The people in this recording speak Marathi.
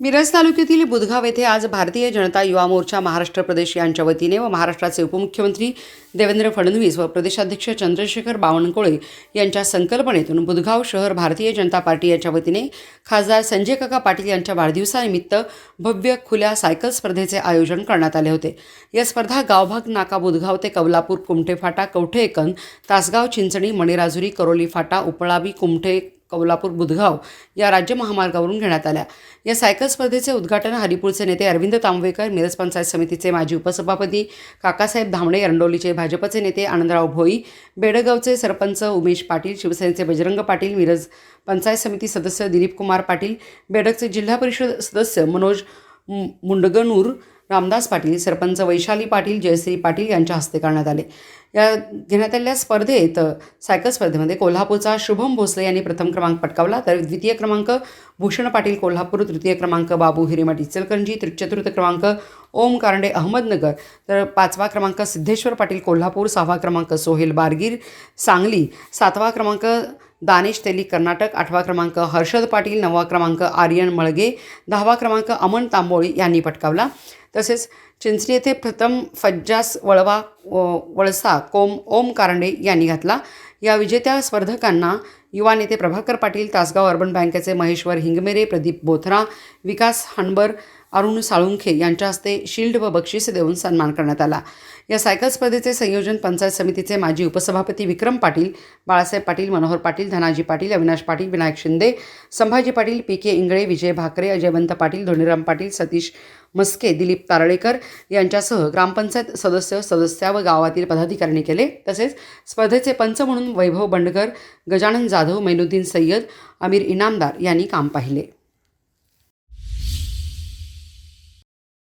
मिरज तालुक्यातील बुधगाव येथे आज भारतीय जनता युवा मोर्चा महाराष्ट्र प्रदेश यांच्या वतीने व महाराष्ट्राचे उपमुख्यमंत्री देवेंद्र फडणवीस व प्रदेशाध्यक्ष चंद्रशेखर बावनकुळे यांच्या संकल्पनेतून बुधगाव शहर भारतीय जनता पार्टी यांच्या वतीने खासदार संजय काका पाटील यांच्या वाढदिवसानिमित्त भव्य खुल्या सायकल स्पर्धेचे आयोजन करण्यात आले होते. या स्पर्धा गावभाग नाका बुधगाव ते कवलापूर कुमठे फाटा कवठे एकन तासगाव चिंचणी मणिराजुरी करोली फाटा उपळावी कुमठे कौलापूर बुधगाव या राज्य महामार्गावरून घेण्यात आल्या. या सायकल स्पर्धेचे उद्घाटन हरिपूरचे नेते अरविंद तांबवेकर मिरज पंचायत समितीचे माजी उपसभापती काकासाहेब धामणे अरंडोलीचे भाजपचे नेते आनंदराव भोई बेडगावचे सरपंच उमेश पाटील शिवसेनेचे बजरंग पाटील मिरज पंचायत समिती सदस्य दिलीप कुमार पाटील बेडगचे जिल्हा परिषद सदस्य मनोज मु- मुंडगनूर रामदास पाटील सरपंच वैशाली पाटील जयश्री पाटील यांच्या हस्ते करण्यात आले. या घेण्यात आलेल्या स्पर्धेत सायकल स्पर्धेमध्ये कोल्हापूरचा शुभम भोसले यांनी प्रथम क्रमांक पटकावला. तर द्वितीय क्रमांक भूषण पाटील कोल्हापूर तृतीय क्रमांक बाबू हिरेमठ इचलकरंजी तर चतुर्थ क्रमांक ओम कारंडे अहमदनगर तर पाचवा क्रमांक सिद्धेश्वर पाटील कोल्हापूर सहावा क्रमांक सोहेल बारगीर सांगली सातवा क्रमांक दानेश तेली कर्नाटक आठवा क्रमांक हर्षद पाटील नववा क्रमांक आर्यन मळगे दहावा क्रमांक अमन तांबोळी यांनी पटकावला. तसेच चिंचणी येथे प्रथम फज्जास वळवा व- वळसा कोम ओम कारंडे यांनी घातला. या विजेत्या स्पर्धकांना युवा नेते प्रभाकर पाटील तासगाव अर्बन बँकेचे महेश्वर हिंगमेरे प्रदीप बोथरा विकास हणबर अरुण साळुंखे यांच्या हस्ते शिल्ड व बक्षीस देऊन सन्मान करण्यात आला. या सायकल स्पर्धेचे संयोजन पंचायत समितीचे माजी उपसभापती विक्रम पाटील बाळासाहेब पाटील मनोहर पाटील धनाजी पाटील अविनाश पाटील विनायक शिंदे संभाजी पाटील पी के इंगळे विजय भाकरे अजयवंत पाटील धोनीराम पाटील सतीश मस्के दिलीप तारळेकर यांच्यासह ग्रामपंचायत सदस्य सदस्या व गावातील पदाधिकाऱ्यांनी केले. तसेच स्पर्धेचे पंच म्हणून वैभव बंडकर गजानन जाधव मैनुद्दीन सय्यद अमीर इनामदार यांनी काम पाहिले.